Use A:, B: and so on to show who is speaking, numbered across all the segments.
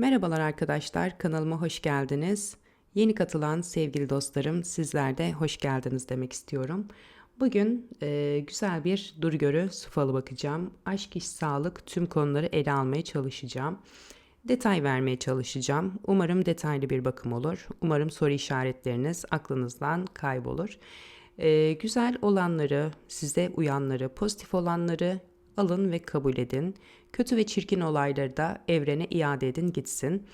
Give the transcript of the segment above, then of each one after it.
A: Merhabalar arkadaşlar, kanalıma hoş geldiniz. Yeni katılan sevgili dostlarım, sizler de hoş geldiniz demek istiyorum. Bugün e, güzel bir dur görü su bakacağım. Aşk, iş, sağlık tüm konuları ele almaya çalışacağım. Detay vermeye çalışacağım. Umarım detaylı bir bakım olur. Umarım soru işaretleriniz aklınızdan kaybolur. E, güzel olanları, size uyanları, pozitif olanları alın ve kabul edin. Kötü ve çirkin olayları da evrene iade edin gitsin.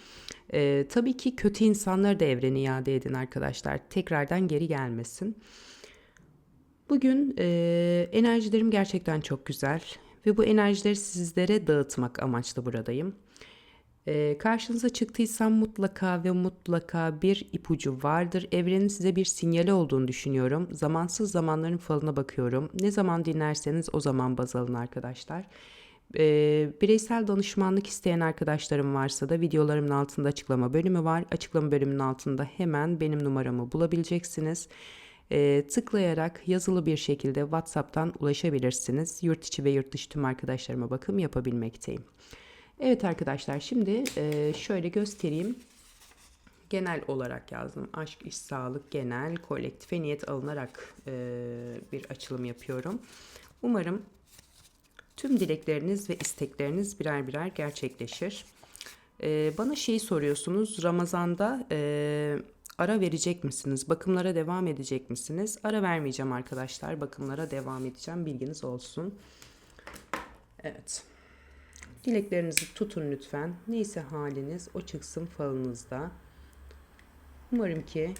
A: Ee, tabii ki kötü insanları da evrene iade edin arkadaşlar. Tekrardan geri gelmesin. Bugün e, enerjilerim gerçekten çok güzel ve bu enerjileri sizlere dağıtmak amaçlı buradayım. E, karşınıza çıktıysam mutlaka ve mutlaka bir ipucu vardır. Evrenin size bir sinyali olduğunu düşünüyorum. Zamansız zamanların falına bakıyorum. Ne zaman dinlerseniz o zaman baz alın arkadaşlar. E, bireysel danışmanlık isteyen arkadaşlarım varsa da videolarımın altında açıklama bölümü var. Açıklama bölümünün altında hemen benim numaramı bulabileceksiniz. E, tıklayarak yazılı bir şekilde WhatsApp'tan ulaşabilirsiniz. Yurt içi ve yurt dışı tüm arkadaşlarıma bakım yapabilmekteyim. Evet arkadaşlar şimdi e, şöyle göstereyim. Genel olarak yazdım. Aşk, iş, sağlık, genel, kolektife niyet alınarak e, bir açılım yapıyorum. Umarım tüm dilekleriniz ve istekleriniz birer birer gerçekleşir. E, bana şeyi soruyorsunuz. Ramazan'da ara verecek misiniz? Bakımlara devam edecek misiniz? Ara vermeyeceğim arkadaşlar. Bakımlara devam edeceğim. Bilginiz olsun. Evet. Dileklerinizi tutun lütfen. Neyse haliniz o çıksın falınızda. Umarım ki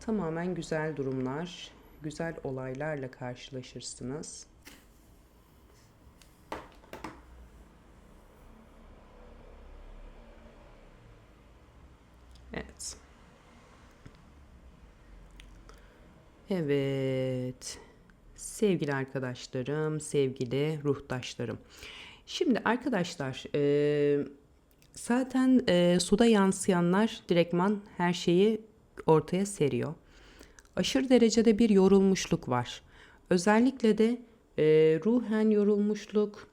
A: tamamen güzel durumlar, güzel olaylarla karşılaşırsınız. Evet. Evet. Sevgili arkadaşlarım, sevgili ruhtaşlarım. Şimdi arkadaşlar e, zaten e, suda yansıyanlar direktman her şeyi ortaya seriyor. Aşırı derecede bir yorulmuşluk var. Özellikle de e, ruhen yorulmuşluk,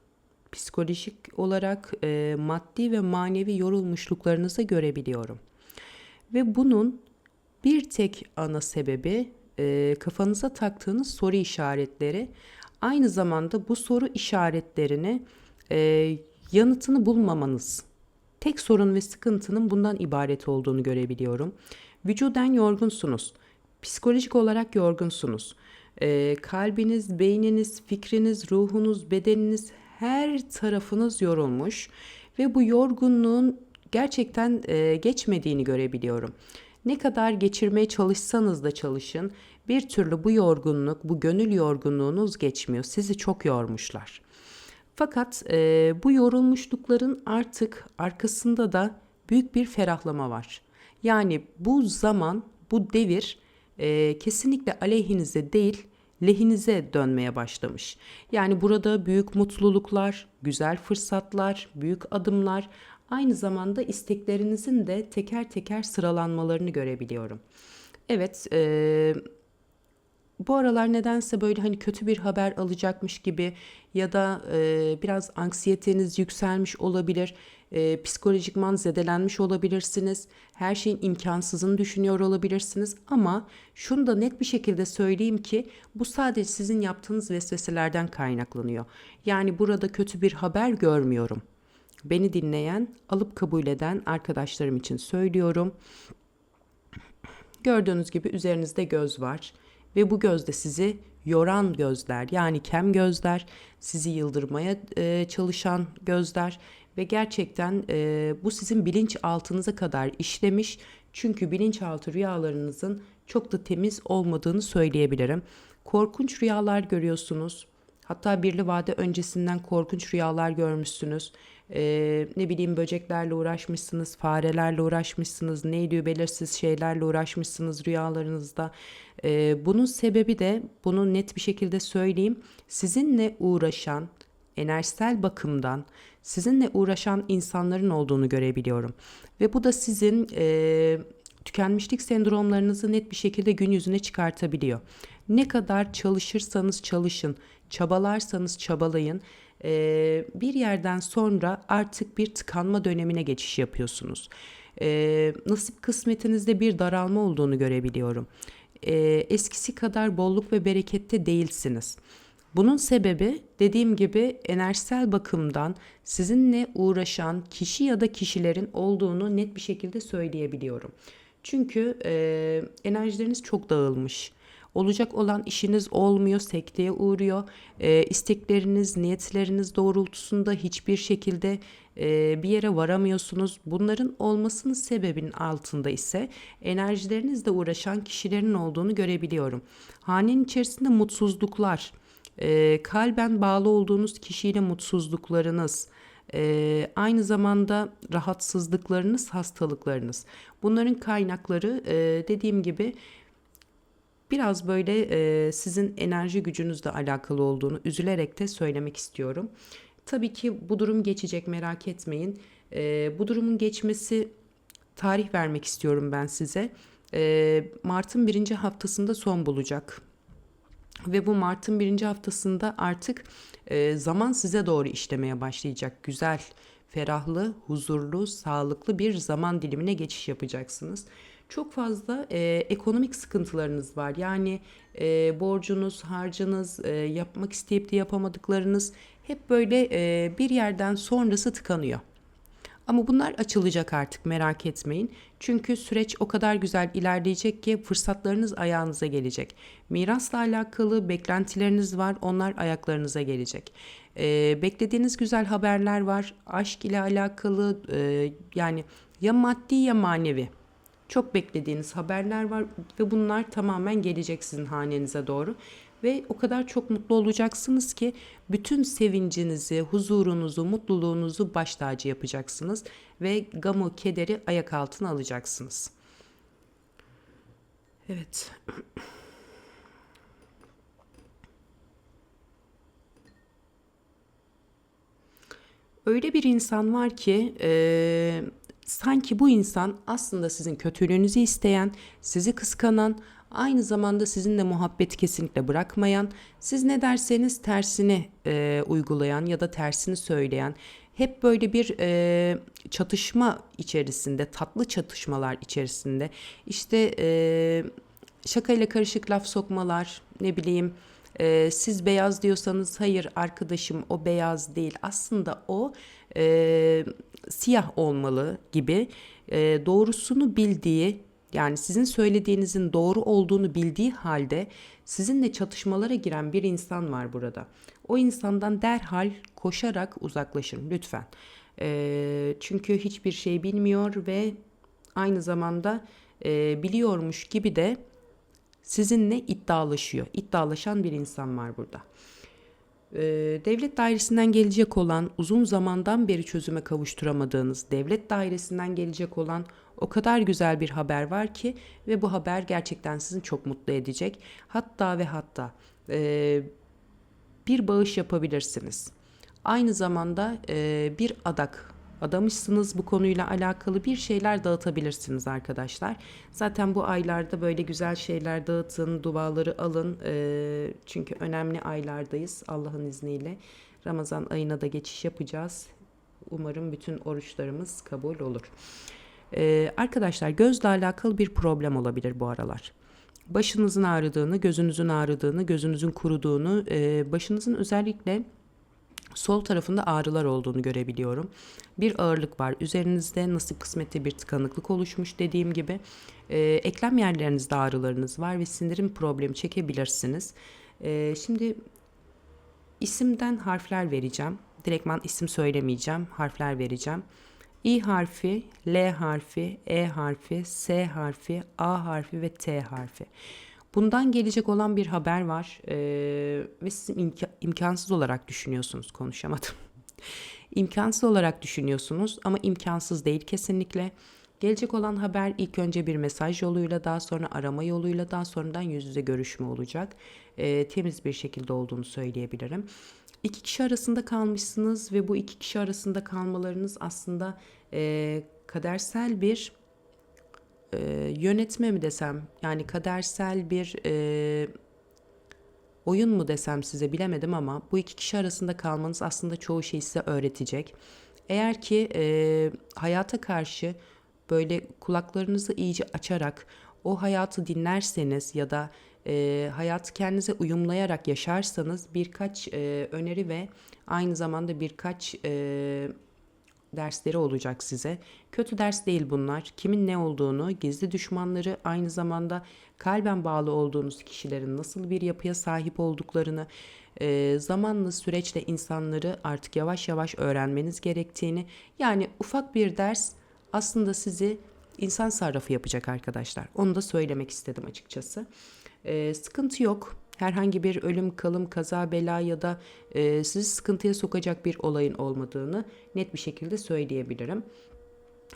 A: psikolojik olarak e, maddi ve manevi yorulmuşluklarınızı görebiliyorum. Ve bunun bir tek ana sebebi e, kafanıza taktığınız soru işaretleri. Aynı zamanda bu soru işaretlerini e, yanıtını bulmamanız. Tek sorun ve sıkıntının bundan ibaret olduğunu görebiliyorum. Vücuden yorgunsunuz. Psikolojik olarak yorgunsunuz. E, kalbiniz, beyniniz, fikriniz, ruhunuz, bedeniniz her tarafınız yorulmuş ve bu yorgunluğun gerçekten e, geçmediğini görebiliyorum. Ne kadar geçirmeye çalışsanız da çalışın bir türlü bu yorgunluk, bu gönül yorgunluğunuz geçmiyor. Sizi çok yormuşlar. Fakat e, bu yorulmuşlukların artık arkasında da büyük bir ferahlama var. Yani bu zaman, bu devir e, kesinlikle aleyhinize değil, lehinize dönmeye başlamış. Yani burada büyük mutluluklar, güzel fırsatlar, büyük adımlar, aynı zamanda isteklerinizin de teker teker sıralanmalarını görebiliyorum. Evet, e, bu aralar nedense böyle hani kötü bir haber alacakmış gibi ya da e, biraz anksiyeteniz yükselmiş olabilir, e, psikolojikman zedelenmiş olabilirsiniz, her şeyin imkansızını düşünüyor olabilirsiniz ama şunu da net bir şekilde söyleyeyim ki bu sadece sizin yaptığınız vesveselerden kaynaklanıyor. Yani burada kötü bir haber görmüyorum. Beni dinleyen, alıp kabul eden arkadaşlarım için söylüyorum. Gördüğünüz gibi üzerinizde göz var ve bu gözde sizi yoran gözler yani kem gözler, sizi yıldırmaya e, çalışan gözler ve gerçekten e, bu sizin bilinç altınıza kadar işlemiş. Çünkü bilinçaltı rüyalarınızın çok da temiz olmadığını söyleyebilirim. Korkunç rüyalar görüyorsunuz. Hatta birli vade öncesinden korkunç rüyalar görmüşsünüz. Ee, ne bileyim böceklerle uğraşmışsınız, farelerle uğraşmışsınız, neydi belirsiz şeylerle uğraşmışsınız rüyalarınızda. Ee, bunun sebebi de bunu net bir şekilde söyleyeyim. Sizinle uğraşan, enerjisel bakımdan sizinle uğraşan insanların olduğunu görebiliyorum. Ve bu da sizin e, tükenmişlik sendromlarınızı net bir şekilde gün yüzüne çıkartabiliyor. Ne kadar çalışırsanız çalışın, çabalarsanız çabalayın e, bir yerden sonra artık bir tıkanma dönemine geçiş yapıyorsunuz. E, nasip kısmetinizde bir daralma olduğunu görebiliyorum. E, eskisi kadar bolluk ve berekette değilsiniz. Bunun sebebi dediğim gibi enerjisel bakımdan sizinle uğraşan kişi ya da kişilerin olduğunu net bir şekilde söyleyebiliyorum. Çünkü e, enerjileriniz çok dağılmış. Olacak olan işiniz olmuyor, sekteye uğruyor. E, istekleriniz, niyetleriniz doğrultusunda hiçbir şekilde e, bir yere varamıyorsunuz. Bunların olmasının sebebinin altında ise enerjilerinizle uğraşan kişilerin olduğunu görebiliyorum. Hanenin içerisinde mutsuzluklar, e, kalben bağlı olduğunuz kişiyle mutsuzluklarınız, e, aynı zamanda rahatsızlıklarınız, hastalıklarınız. Bunların kaynakları e, dediğim gibi biraz böyle e, sizin enerji gücünüzle alakalı olduğunu üzülerek de söylemek istiyorum. Tabii ki bu durum geçecek merak etmeyin. E, bu durumun geçmesi tarih vermek istiyorum ben size. E, Mart'ın birinci haftasında son bulacak. Ve bu Mart'ın birinci haftasında artık e, zaman size doğru işlemeye başlayacak. Güzel, ferahlı, huzurlu, sağlıklı bir zaman dilimine geçiş yapacaksınız. Çok fazla e, ekonomik sıkıntılarınız var. Yani e, borcunuz, harcınız, e, yapmak isteyip de yapamadıklarınız hep böyle e, bir yerden sonrası tıkanıyor. Ama bunlar açılacak artık merak etmeyin. Çünkü süreç o kadar güzel ilerleyecek ki fırsatlarınız ayağınıza gelecek. Mirasla alakalı beklentileriniz var onlar ayaklarınıza gelecek. Ee, beklediğiniz güzel haberler var. Aşk ile alakalı e, yani ya maddi ya manevi. Çok beklediğiniz haberler var ve bunlar tamamen gelecek sizin hanenize doğru ve o kadar çok mutlu olacaksınız ki bütün sevincinizi, huzurunuzu, mutluluğunuzu baş tacı yapacaksınız ve gamı, kederi ayak altına alacaksınız. Evet. Öyle bir insan var ki e, sanki bu insan aslında sizin kötülüğünüzü isteyen, sizi kıskanan Aynı zamanda sizinle muhabbeti kesinlikle bırakmayan, siz ne derseniz tersini e, uygulayan ya da tersini söyleyen, hep böyle bir e, çatışma içerisinde, tatlı çatışmalar içerisinde, işte e, şakayla karışık laf sokmalar, ne bileyim, e, siz beyaz diyorsanız hayır arkadaşım o beyaz değil, aslında o e, siyah olmalı gibi e, doğrusunu bildiği yani sizin söylediğinizin doğru olduğunu bildiği halde sizinle çatışmalara giren bir insan var burada. O insandan derhal koşarak uzaklaşın lütfen. E, çünkü hiçbir şey bilmiyor ve aynı zamanda e, biliyormuş gibi de sizinle iddialaşıyor. İddialaşan bir insan var burada. Ee, devlet dairesinden gelecek olan uzun zamandan beri çözüme kavuşturamadığınız devlet dairesinden gelecek olan o kadar güzel bir haber var ki ve bu haber gerçekten sizi çok mutlu edecek. Hatta ve hatta e, bir bağış yapabilirsiniz. Aynı zamanda e, bir adak adamışsınız bu konuyla alakalı bir şeyler dağıtabilirsiniz arkadaşlar. Zaten bu aylarda böyle güzel şeyler dağıtın, duaları alın. E, çünkü önemli aylardayız Allah'ın izniyle. Ramazan ayına da geçiş yapacağız. Umarım bütün oruçlarımız kabul olur. Ee, arkadaşlar gözle alakalı bir problem olabilir bu aralar. Başınızın ağrıdığını, gözünüzün ağrıdığını, gözünüzün kuruduğunu, e, başınızın özellikle sol tarafında ağrılar olduğunu görebiliyorum. Bir ağırlık var. Üzerinizde nasip kısmette bir tıkanıklık oluşmuş dediğim gibi. E, eklem yerlerinizde ağrılarınız var ve sindirim problemi çekebilirsiniz. E, şimdi isimden harfler vereceğim. Direktman isim söylemeyeceğim. Harfler vereceğim. İ harfi, L harfi, E harfi, S harfi, A harfi ve T harfi. Bundan gelecek olan bir haber var ee, ve siz imka- imkansız olarak düşünüyorsunuz. Konuşamadım. imkansız olarak düşünüyorsunuz ama imkansız değil kesinlikle. Gelecek olan haber ilk önce bir mesaj yoluyla daha sonra arama yoluyla daha sonradan yüz yüze görüşme olacak. Ee, temiz bir şekilde olduğunu söyleyebilirim iki kişi arasında kalmışsınız ve bu iki kişi arasında kalmalarınız aslında e, kadersel bir e, yönetme mi desem yani kadersel bir e, oyun mu desem size bilemedim ama bu iki kişi arasında kalmanız aslında çoğu şeyi size öğretecek. Eğer ki e, hayata karşı böyle kulaklarınızı iyice açarak o hayatı dinlerseniz ya da e, hayatı kendinize uyumlayarak yaşarsanız birkaç e, öneri ve aynı zamanda birkaç e, dersleri olacak size. Kötü ders değil bunlar. Kimin ne olduğunu, gizli düşmanları, aynı zamanda kalben bağlı olduğunuz kişilerin nasıl bir yapıya sahip olduklarını, e, zamanla süreçle insanları artık yavaş yavaş öğrenmeniz gerektiğini, yani ufak bir ders aslında sizi insan sarrafı yapacak arkadaşlar. Onu da söylemek istedim açıkçası. E, sıkıntı yok. Herhangi bir ölüm, kalım, kaza, bela ya da e, sizi sıkıntıya sokacak bir olayın olmadığını net bir şekilde söyleyebilirim.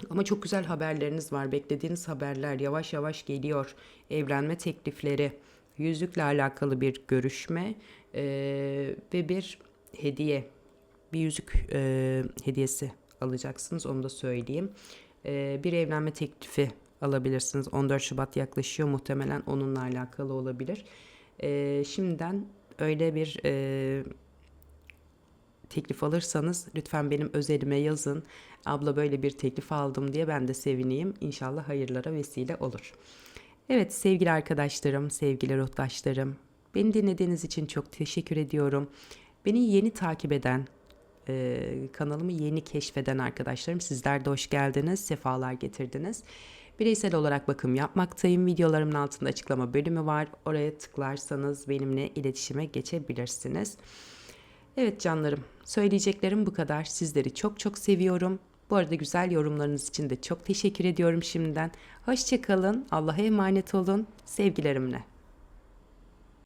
A: Ama çok güzel haberleriniz var. Beklediğiniz haberler yavaş yavaş geliyor. Evlenme teklifleri, yüzükle alakalı bir görüşme e, ve bir hediye, bir yüzük e, hediyesi alacaksınız. Onu da söyleyeyim. E, bir evlenme teklifi alabilirsiniz. 14 Şubat yaklaşıyor. Muhtemelen onunla alakalı olabilir. E, şimdiden öyle bir e, teklif alırsanız lütfen benim özelime yazın. Abla böyle bir teklif aldım diye ben de sevineyim. İnşallah hayırlara vesile olur. Evet sevgili arkadaşlarım, sevgili ruhtaşlarım. Beni dinlediğiniz için çok teşekkür ediyorum. Beni yeni takip eden, e, kanalımı yeni keşfeden arkadaşlarım sizler de hoş geldiniz, sefalar getirdiniz. Bireysel olarak bakım yapmaktayım. Videolarımın altında açıklama bölümü var. Oraya tıklarsanız benimle iletişime geçebilirsiniz. Evet canlarım, söyleyeceklerim bu kadar. Sizleri çok çok seviyorum. Bu arada güzel yorumlarınız için de çok teşekkür ediyorum şimdiden. Hoşçakalın, Allah'a emanet olun, sevgilerimle.